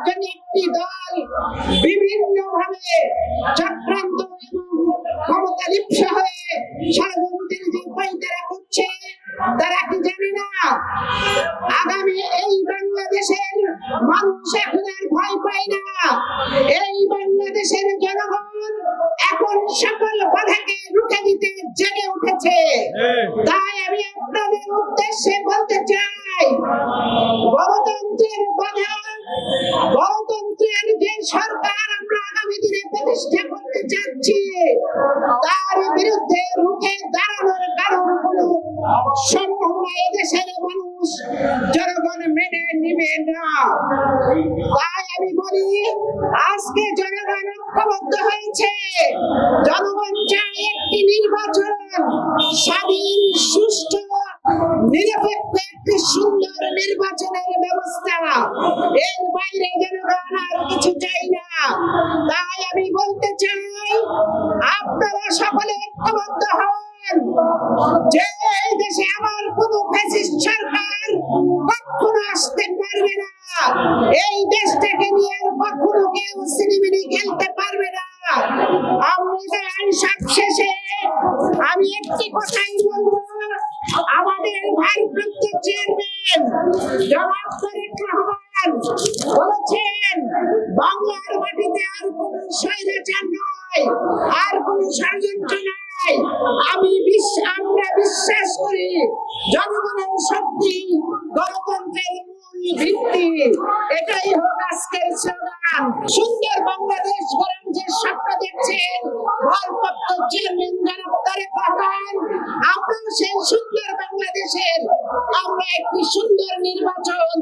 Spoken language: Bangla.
নষ্ট একটি দল বিভিন্ন ভাবে চক্রান্ত এবং ক্ষমতা লিপ্স হয়ে ষড়যন্ত্রের যে পাইতারা করছে তারা কি জানে না? আগামী এই বাংলাদেশের মানুষ এখন আর ভয় পায় না। এই বাংলাদেশের জনগণ এখন সকল বাধাকে রুখে দিতে জেগে উঠেছে। তাই আমি আপনাদের উদ্দেশ্যে বলতে চাই চাচ্ছি তার বিরুদ্ধে রুখে দাঁড়ানোর কারণ কোনো সম্ভব না এদেশের মানুষ জনগণ মেনে নিবে না। তাই আমি বলি, আজকে জনগণ ঐক্যবদ্ধ হয়েছে। জনগণ চায় একটি নির্বাচন, স্বাধীন, সুষ্ঠু, নিরপেক্ষ, একটি সুন্দর নির্বাচনের ব্যবস্থা। এর বাইরে জনগণ আর কিছু চাই না। তাই আমি বলতে চাই আপনারা সকলে ঐক্যবদ্ধ হন। যে এই দেশে আমার কোন ফ্যাসিস্ট সরকার কখনো আসতে পারবে না, এই দেশটাকে নিয়ে কখনো কেউ সিনেমিনি খেলতে পারবে না। আমরা সবশেষে আমি একটি কথাই বলব, আমাদের ভারপ্রাপ্ত চেয়ারম্যান জনাব তারেক রহমান বলেছেন, বাংলার ষড়যন্ত্র নাই আমি আমরা বিশ্বাস করি জনগণের শক্তি, গণতন্ত্রের মূল ভিত্তি। এটাই হোক আজকের স্লোগান। সুন্দর বাংলাদেশ গড়ার যে স্বপ্ন দেখছেন, ভারপ্রাপ্ত চেয়ারম্যান জনাব তারেক রহমান সেই সুন্দর বাংলাদেশের, আমরা একটি সুন্দর নির্বাচন